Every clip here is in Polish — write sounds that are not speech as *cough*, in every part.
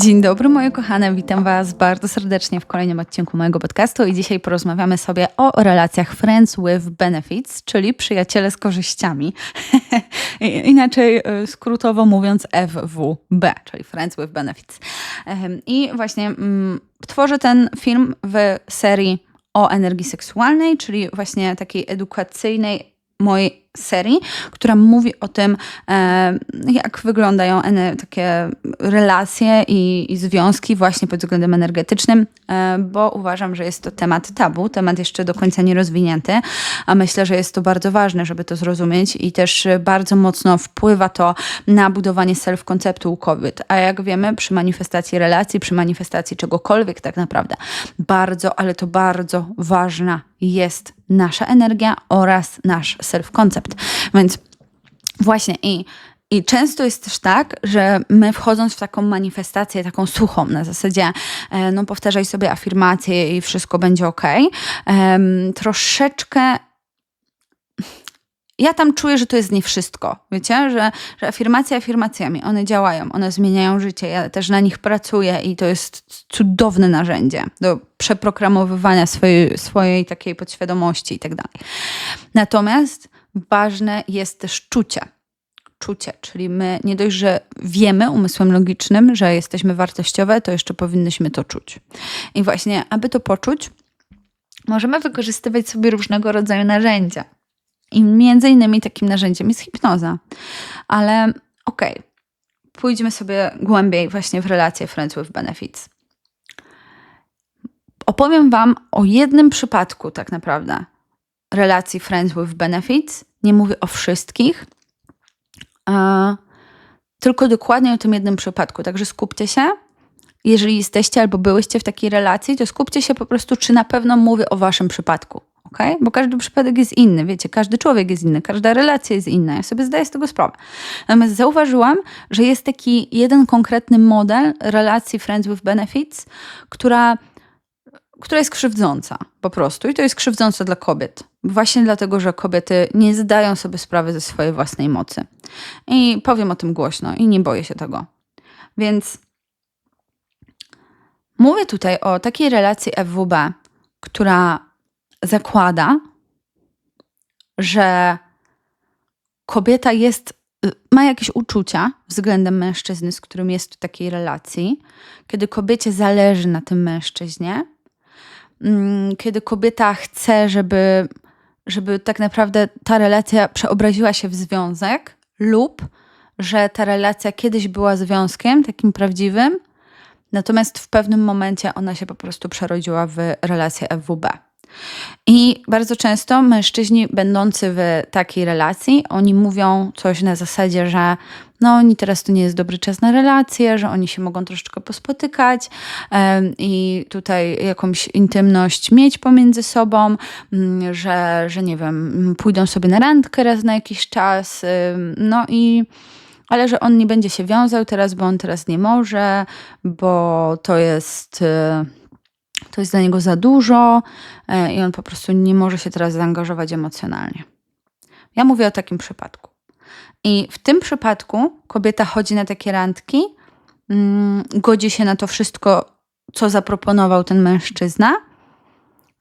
Dzień dobry moje kochane, witam Was bardzo serdecznie w kolejnym odcinku mojego podcastu i dzisiaj porozmawiamy sobie o relacjach Friends with Benefits, czyli przyjaciele z korzyściami. *laughs* Inaczej y, skrótowo mówiąc FWB, czyli Friends with Benefits. Ehem, I właśnie mm, tworzę ten film w serii o energii seksualnej, czyli właśnie takiej edukacyjnej mojej serii, która mówi o tym, e, jak wyglądają takie relacje i, i związki właśnie pod względem energetycznym, e, bo uważam, że jest to temat tabu, temat jeszcze do końca nierozwinięty, a myślę, że jest to bardzo ważne, żeby to zrozumieć i też bardzo mocno wpływa to na budowanie self-konceptu u kobiet. A jak wiemy, przy manifestacji relacji, przy manifestacji czegokolwiek tak naprawdę, bardzo, ale to bardzo ważna jest nasza energia oraz nasz Więc właśnie i, i często jest też tak, że my wchodząc w taką manifestację, taką suchą, na zasadzie, e, no powtarzaj sobie afirmacje i wszystko będzie ok, troszeczkę ja tam czuję, że to jest nie wszystko. Wiecie, że, że afirmacje afirmacjami, one działają, one zmieniają życie. Ja też na nich pracuję i to jest cudowne narzędzie do przeprogramowywania swojej, swojej takiej podświadomości i tak dalej. Natomiast ważne jest też czucie. Czucie, czyli my nie dość, że wiemy umysłem logicznym, że jesteśmy wartościowe, to jeszcze powinnyśmy to czuć. I właśnie, aby to poczuć, możemy wykorzystywać sobie różnego rodzaju narzędzia. I między innymi takim narzędziem jest hipnoza. Ale okej, okay, pójdźmy sobie głębiej właśnie w relacje Friends with Benefits. Opowiem Wam o jednym przypadku, tak naprawdę, relacji Friends with Benefits. Nie mówię o wszystkich, tylko dokładnie o tym jednym przypadku. Także skupcie się. Jeżeli jesteście albo byłyście w takiej relacji, to skupcie się po prostu, czy na pewno mówię o Waszym przypadku. Okay? Bo każdy przypadek jest inny, wiecie, każdy człowiek jest inny, każda relacja jest inna. Ja sobie zdaję z tego sprawę. Natomiast zauważyłam, że jest taki jeden konkretny model relacji Friends with Benefits, która, która jest krzywdząca po prostu. I to jest krzywdzące dla kobiet. Właśnie dlatego, że kobiety nie zdają sobie sprawy ze swojej własnej mocy. I powiem o tym głośno i nie boję się tego. Więc mówię tutaj o takiej relacji FWB, która zakłada, że kobieta jest, ma jakieś uczucia względem mężczyzny, z którym jest w takiej relacji, kiedy kobiecie zależy na tym mężczyźnie, kiedy kobieta chce, żeby, żeby tak naprawdę ta relacja przeobraziła się w związek, lub że ta relacja kiedyś była związkiem takim prawdziwym, natomiast w pewnym momencie ona się po prostu przerodziła w relację FWB. I bardzo często mężczyźni będący w takiej relacji, oni mówią coś na zasadzie, że no oni teraz to nie jest dobry czas na relacje, że oni się mogą troszeczkę pospotykać i tutaj jakąś intymność mieć pomiędzy sobą, um, że, że nie wiem, pójdą sobie na randkę raz na jakiś czas, no i ale że on nie będzie się wiązał teraz, bo on teraz nie może, bo to jest to jest dla niego za dużo e, i on po prostu nie może się teraz zaangażować emocjonalnie. Ja mówię o takim przypadku. I w tym przypadku kobieta chodzi na takie randki, mm, godzi się na to wszystko, co zaproponował ten mężczyzna,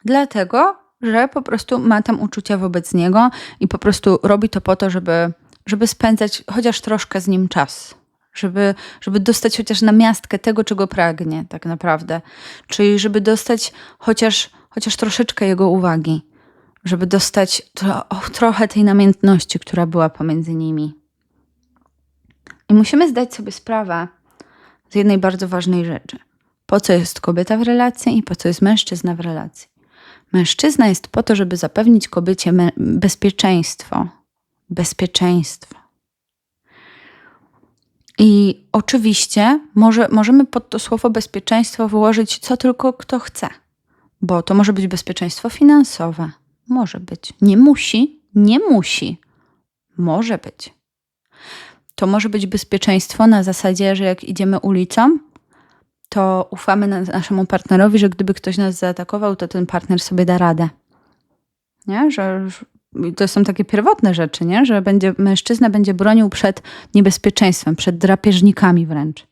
dlatego, że po prostu ma tam uczucia wobec niego i po prostu robi to po to, żeby, żeby spędzać chociaż troszkę z nim czas żeby, żeby dostać chociaż na miastkę tego, czego pragnie, tak naprawdę. Czyli żeby dostać chociaż, chociaż troszeczkę jego uwagi, żeby dostać tro, trochę tej namiętności, która była pomiędzy nimi. I musimy zdać sobie sprawę z jednej bardzo ważnej rzeczy. Po co jest kobieta w relacji i po co jest mężczyzna w relacji? Mężczyzna jest po to, żeby zapewnić kobiecie bezpieczeństwo. Bezpieczeństwo. I oczywiście może, możemy pod to słowo bezpieczeństwo wyłożyć co tylko kto chce, bo to może być bezpieczeństwo finansowe. Może być. Nie musi, nie musi. Może być. To może być bezpieczeństwo na zasadzie, że jak idziemy ulicą, to ufamy naszemu partnerowi, że gdyby ktoś nas zaatakował, to ten partner sobie da radę. Nie? Że to są takie pierwotne rzeczy, nie? że będzie, mężczyzna będzie bronił przed niebezpieczeństwem, przed drapieżnikami wręcz.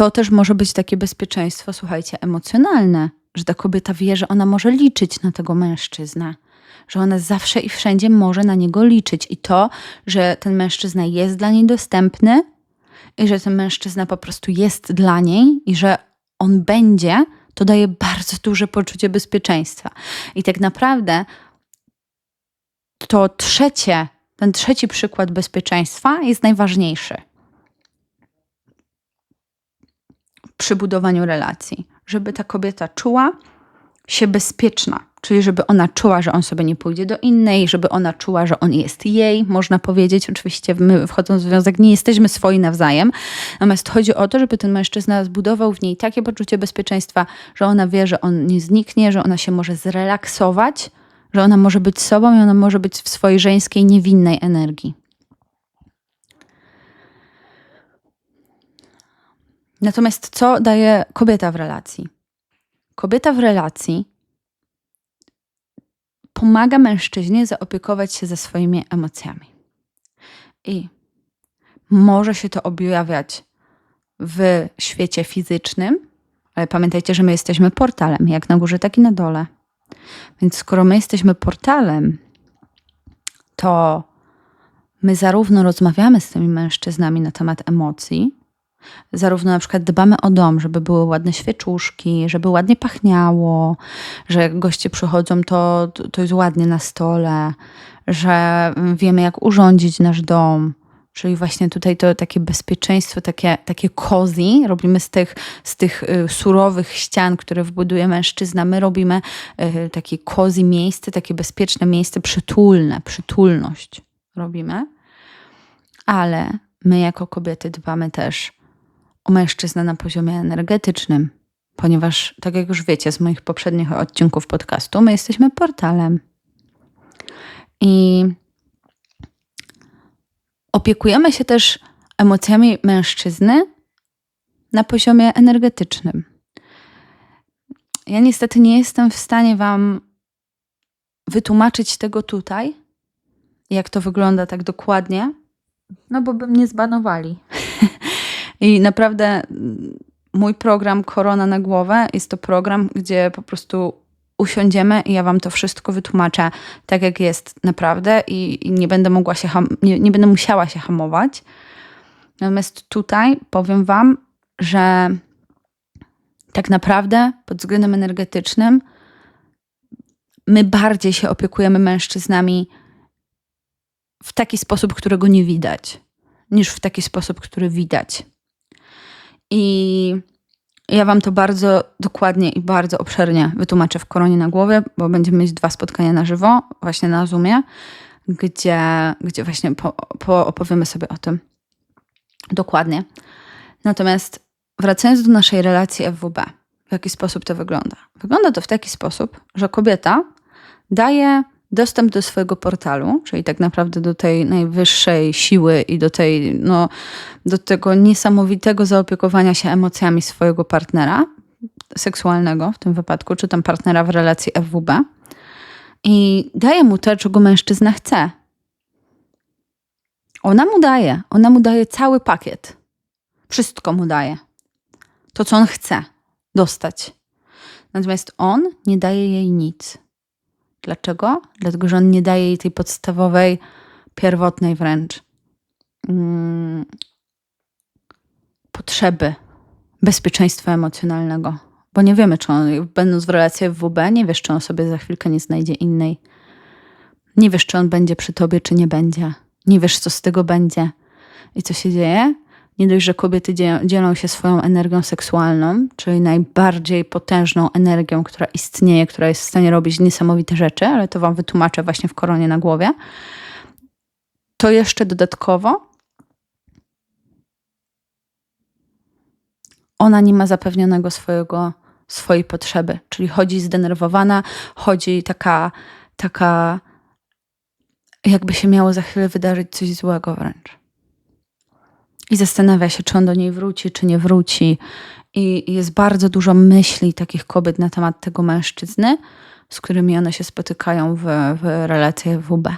to też może być takie bezpieczeństwo, słuchajcie, emocjonalne, że ta kobieta wie, że ona może liczyć na tego mężczyznę, że ona zawsze i wszędzie może na niego liczyć. I to, że ten mężczyzna jest dla niej dostępny i że ten mężczyzna po prostu jest dla niej i że on będzie, to daje bardzo duże poczucie bezpieczeństwa. I tak naprawdę to trzecie, ten trzeci przykład bezpieczeństwa jest najważniejszy przy budowaniu relacji, żeby ta kobieta czuła się bezpieczna, czyli żeby ona czuła, że on sobie nie pójdzie do innej, żeby ona czuła, że on jest jej, można powiedzieć. Oczywiście my wchodząc w związek nie jesteśmy swoi nawzajem, natomiast chodzi o to, żeby ten mężczyzna zbudował w niej takie poczucie bezpieczeństwa, że ona wie, że on nie zniknie, że ona się może zrelaksować, że ona może być sobą i ona może być w swojej żeńskiej, niewinnej energii. Natomiast co daje kobieta w relacji? Kobieta w relacji pomaga mężczyźnie zaopiekować się ze swoimi emocjami. I może się to objawiać w świecie fizycznym, ale pamiętajcie, że my jesteśmy portalem, jak na górze, tak i na dole. Więc skoro my jesteśmy portalem, to my zarówno rozmawiamy z tymi mężczyznami na temat emocji, Zarówno na przykład dbamy o dom, żeby były ładne świeczuszki, żeby ładnie pachniało, że jak goście przychodzą, to, to jest ładnie na stole, że wiemy, jak urządzić nasz dom. Czyli właśnie tutaj to takie bezpieczeństwo, takie, takie cozy, robimy z tych, z tych y, surowych ścian, które wbuduje mężczyzna, my robimy y, takie cozy miejsce, takie bezpieczne miejsce, przytulne, przytulność robimy. Ale my jako kobiety dbamy też o mężczyznę na poziomie energetycznym, ponieważ, tak jak już wiecie z moich poprzednich odcinków podcastu, my jesteśmy portalem. I opiekujemy się też emocjami mężczyzny na poziomie energetycznym. Ja niestety nie jestem w stanie Wam wytłumaczyć tego tutaj, jak to wygląda tak dokładnie, no bo by mnie zbanowali. I naprawdę mm, mój program Korona na głowę jest to program, gdzie po prostu usiądziemy i ja wam to wszystko wytłumaczę tak, jak jest naprawdę i, i nie będę mogła się, nie, nie będę musiała się hamować. Natomiast tutaj powiem wam, że tak naprawdę pod względem energetycznym my bardziej się opiekujemy mężczyznami w taki sposób, którego nie widać, niż w taki sposób, który widać. I ja Wam to bardzo dokładnie i bardzo obszernie wytłumaczę w Koronie na głowie, bo będziemy mieć dwa spotkania na żywo, właśnie na Zoomie, gdzie, gdzie właśnie po, po opowiemy sobie o tym dokładnie. Natomiast wracając do naszej relacji FWB, w jaki sposób to wygląda? Wygląda to w taki sposób, że kobieta daje dostęp do swojego portalu, czyli tak naprawdę do tej najwyższej siły i do, tej, no, do tego niesamowitego zaopiekowania się emocjami swojego partnera seksualnego w tym wypadku, czy tam partnera w relacji FWB i daje mu to, czego mężczyzna chce. Ona mu daje, ona mu daje cały pakiet. Wszystko mu daje. To, co on chce dostać. Natomiast on nie daje jej nic. Dlaczego? Dlatego, że on nie daje jej tej podstawowej, pierwotnej wręcz mm, potrzeby bezpieczeństwa emocjonalnego. Bo nie wiemy, czy on, będąc w relacji w WB, nie wiesz, czy on sobie za chwilkę nie znajdzie innej. Nie wiesz, czy on będzie przy tobie, czy nie będzie. Nie wiesz, co z tego będzie. I co się dzieje? Nie dość, że kobiety dzielą się swoją energią seksualną, czyli najbardziej potężną energią, która istnieje, która jest w stanie robić niesamowite rzeczy, ale to Wam wytłumaczę właśnie w koronie na głowie. To jeszcze dodatkowo ona nie ma zapewnionego swojego, swojej potrzeby, czyli chodzi zdenerwowana, chodzi taka, taka, jakby się miało za chwilę wydarzyć coś złego wręcz i zastanawia się, czy on do niej wróci, czy nie wróci. I jest bardzo dużo myśli takich kobiet na temat tego mężczyzny, z którymi one się spotykają w, w relacji WB.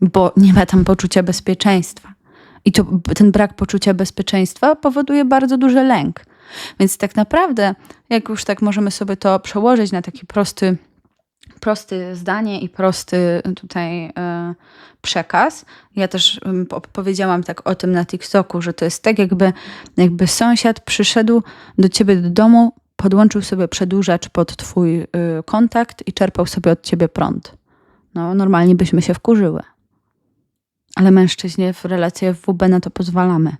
Bo nie ma tam poczucia bezpieczeństwa. I to, ten brak poczucia bezpieczeństwa powoduje bardzo duży lęk. Więc tak naprawdę, jak już tak możemy sobie to przełożyć na taki prosty, prosty zdanie i prosty tutaj e, przekaz. Ja też powiedziałam tak o tym na TikToku, że to jest tak jakby, jakby sąsiad przyszedł do ciebie do domu, podłączył sobie przedłużacz pod twój y, kontakt i czerpał sobie od ciebie prąd. No, normalnie byśmy się wkurzyły. Ale mężczyźnie w relacji FWB na to pozwalamy.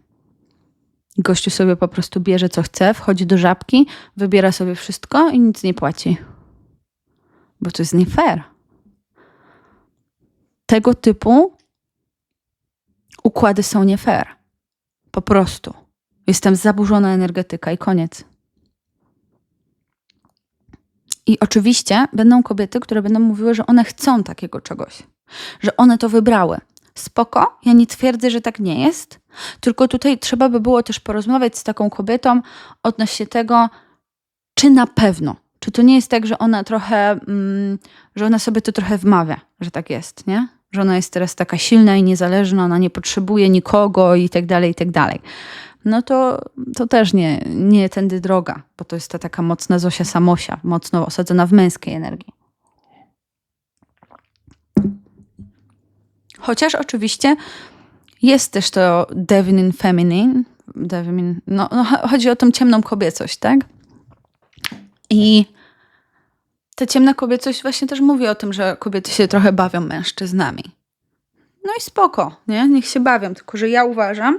Gościu sobie po prostu bierze co chce, wchodzi do żabki, wybiera sobie wszystko i nic nie płaci. Bo to jest nie fair. Tego typu układy są nie fair. Po prostu. Jest tam zaburzona energetyka i koniec. I oczywiście będą kobiety, które będą mówiły, że one chcą takiego czegoś, że one to wybrały. Spoko, ja nie twierdzę, że tak nie jest, tylko tutaj trzeba by było też porozmawiać z taką kobietą odnośnie tego, czy na pewno, czy to nie jest tak, że ona trochę, mm, że ona sobie to trochę wmawia, że tak jest, nie? Że ona jest teraz taka silna i niezależna, ona nie potrzebuje nikogo i tak dalej, i tak dalej no to, to też nie, nie tędy droga, bo to jest ta taka mocna Zosia Samosia, mocno osadzona w męskiej energii. Chociaż oczywiście jest też to Devin Feminine, Devin, no, no, chodzi o tą ciemną kobiecość, tak? I ta ciemna kobiecość właśnie też mówi o tym, że kobiety się trochę bawią mężczyznami. No i spoko, nie? Niech się bawią, tylko że ja uważam,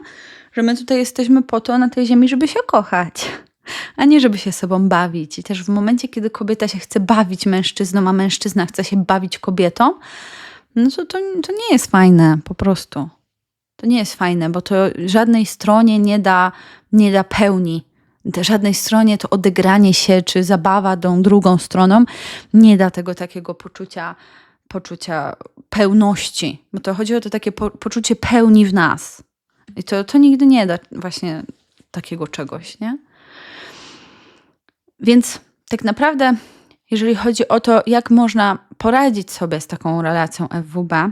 że my tutaj jesteśmy po to na tej ziemi, żeby się kochać, a nie żeby się sobą bawić. I też w momencie, kiedy kobieta się chce bawić mężczyzną, a mężczyzna chce się bawić kobietą, no to, to, to nie jest fajne po prostu. To nie jest fajne, bo to żadnej stronie nie da, nie da pełni. Żadnej stronie to odegranie się czy zabawa tą drugą stroną nie da tego takiego poczucia, poczucia pełności, bo to chodzi o to takie po, poczucie pełni w nas. I to, to nigdy nie da właśnie takiego czegoś, nie? Więc tak naprawdę, jeżeli chodzi o to, jak można poradzić sobie z taką relacją FWB,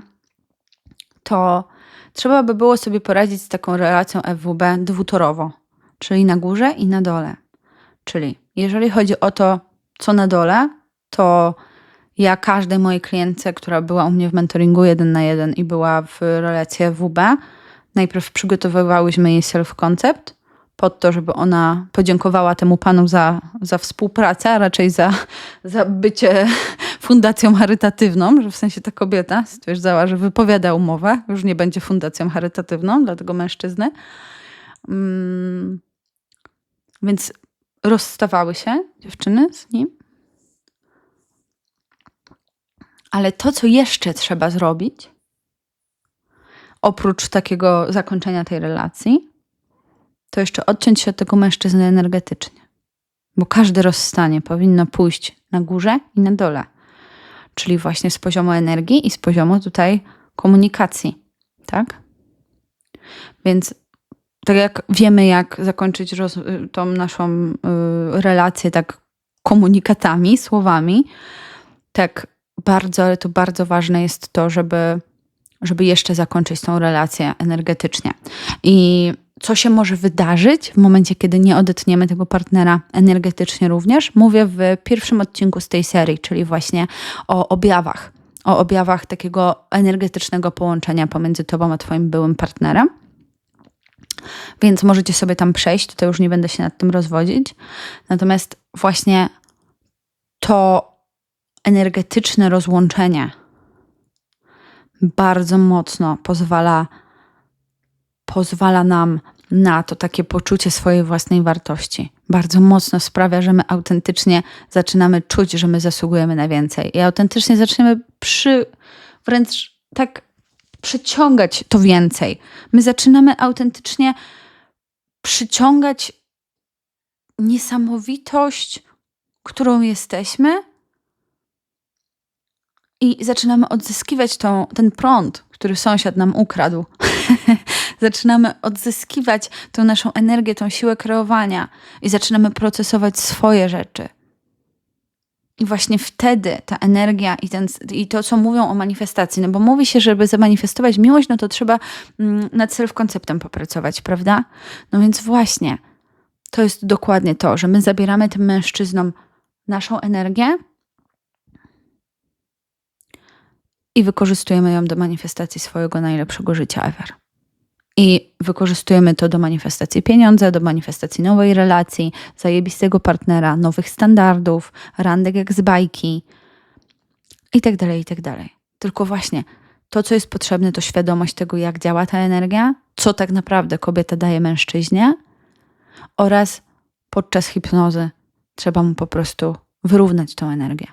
to trzeba by było sobie poradzić z taką relacją FWB dwutorowo, czyli na górze i na dole. Czyli jeżeli chodzi o to, co na dole, to ja każdej mojej klientce, która była u mnie w mentoringu jeden na jeden i była w relacji FWB, Najpierw przygotowywałyśmy jej self-concept pod to, żeby ona podziękowała temu panu za, za współpracę, a raczej za, za bycie *laughs* fundacją charytatywną, że w sensie ta kobieta stwierdzała, że wypowiada umowę, już nie będzie fundacją charytatywną dla tego mężczyzny. Mm. Więc rozstawały się dziewczyny z nim. Ale to, co jeszcze trzeba zrobić, oprócz takiego zakończenia tej relacji, to jeszcze odciąć się od tego mężczyzny energetycznie. Bo każde rozstanie powinno pójść na górze i na dole. Czyli właśnie z poziomu energii i z poziomu tutaj komunikacji. Tak? Więc tak jak wiemy, jak zakończyć tą naszą y, relację tak komunikatami, słowami, tak bardzo, ale to bardzo ważne jest to, żeby żeby jeszcze zakończyć tą relację energetycznie. I co się może wydarzyć w momencie, kiedy nie odetniemy tego partnera energetycznie również? Mówię w pierwszym odcinku z tej serii, czyli właśnie o objawach. O objawach takiego energetycznego połączenia pomiędzy tobą a twoim byłym partnerem. Więc możecie sobie tam przejść, tutaj już nie będę się nad tym rozwodzić. Natomiast właśnie to energetyczne rozłączenie bardzo mocno pozwala, pozwala nam na to takie poczucie swojej własnej wartości. Bardzo mocno sprawia, że my autentycznie zaczynamy czuć, że my zasługujemy na więcej. I autentycznie zaczniemy przy, wręcz tak przyciągać to więcej. My zaczynamy autentycznie przyciągać niesamowitość, którą jesteśmy, i zaczynamy odzyskiwać tą, ten prąd, który sąsiad nam ukradł. *laughs* zaczynamy odzyskiwać tą naszą energię, tą siłę kreowania i zaczynamy procesować swoje rzeczy. I właśnie wtedy ta energia i, ten, i to, co mówią o manifestacji, no bo mówi się, żeby zamanifestować miłość, no to trzeba mm, nad self-konceptem popracować, prawda? No więc właśnie, to jest dokładnie to, że my zabieramy tym mężczyznom naszą energię i wykorzystujemy ją do manifestacji swojego najlepszego życia ever. I wykorzystujemy to do manifestacji pieniądza, do manifestacji nowej relacji, zajebistego partnera, nowych standardów, randek jak z bajki i tak dalej, i tak. Tylko właśnie to, co jest potrzebne, to świadomość tego, jak działa ta energia, co tak naprawdę kobieta daje mężczyźnie oraz podczas hipnozy trzeba mu po prostu wyrównać tą energię.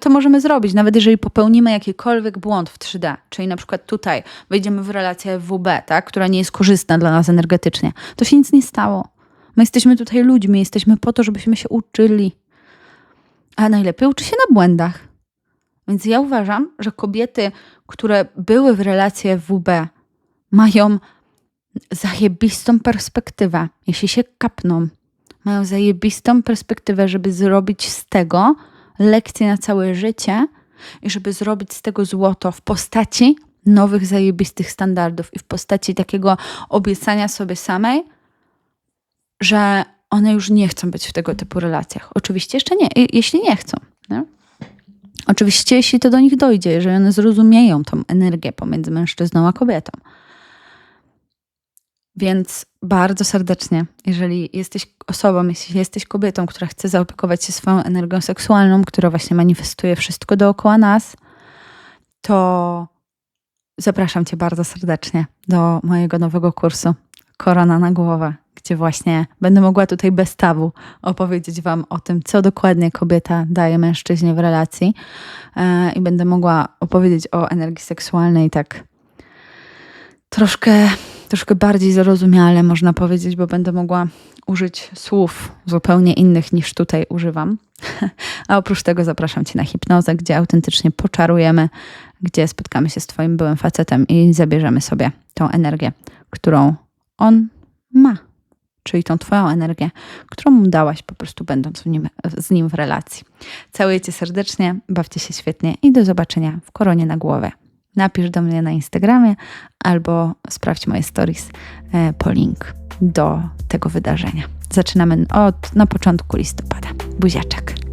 To możemy zrobić, nawet jeżeli popełnimy jakikolwiek błąd w 3D, czyli na przykład tutaj wejdziemy w relację WB, tak, która nie jest korzystna dla nas energetycznie, to się nic nie stało. My jesteśmy tutaj ludźmi, jesteśmy po to, żebyśmy się uczyli. A najlepiej uczy się na błędach. Więc ja uważam, że kobiety, które były w relacji WB, mają zajebistą perspektywę, jeśli się kapną. Mają zajebistą perspektywę, żeby zrobić z tego lekcję na całe życie i żeby zrobić z tego złoto w postaci nowych, zajebistych standardów i w postaci takiego obiecania sobie samej, że one już nie chcą być w tego typu relacjach. Oczywiście jeszcze nie, jeśli nie chcą. Nie? Oczywiście, jeśli to do nich dojdzie, jeżeli one zrozumieją tą energię pomiędzy mężczyzną a kobietą. Więc bardzo serdecznie, jeżeli jesteś osobą, jeśli jesteś kobietą, która chce zaopiekować się swoją energią seksualną, która właśnie manifestuje wszystko dookoła nas, to zapraszam Cię bardzo serdecznie do mojego nowego kursu Korona na głowę, gdzie właśnie będę mogła tutaj bez tabu opowiedzieć Wam o tym, co dokładnie kobieta daje mężczyźnie w relacji e, i będę mogła opowiedzieć o energii seksualnej tak troszkę troszkę bardziej zrozumiale, można powiedzieć, bo będę mogła użyć słów zupełnie innych niż tutaj używam. *laughs* A oprócz tego zapraszam Cię na hipnozę, gdzie autentycznie poczarujemy, gdzie spotkamy się z Twoim byłym facetem i zabierzemy sobie tą energię, którą on ma, czyli tą Twoją energię, którą mu dałaś po prostu będąc nim, z nim w relacji. Całuję Cię serdecznie, bawcie się świetnie i do zobaczenia w koronie na głowę napisz do mnie na Instagramie albo sprawdź moje stories e, po link do tego wydarzenia. Zaczynamy od na początku listopada. Buziaczek.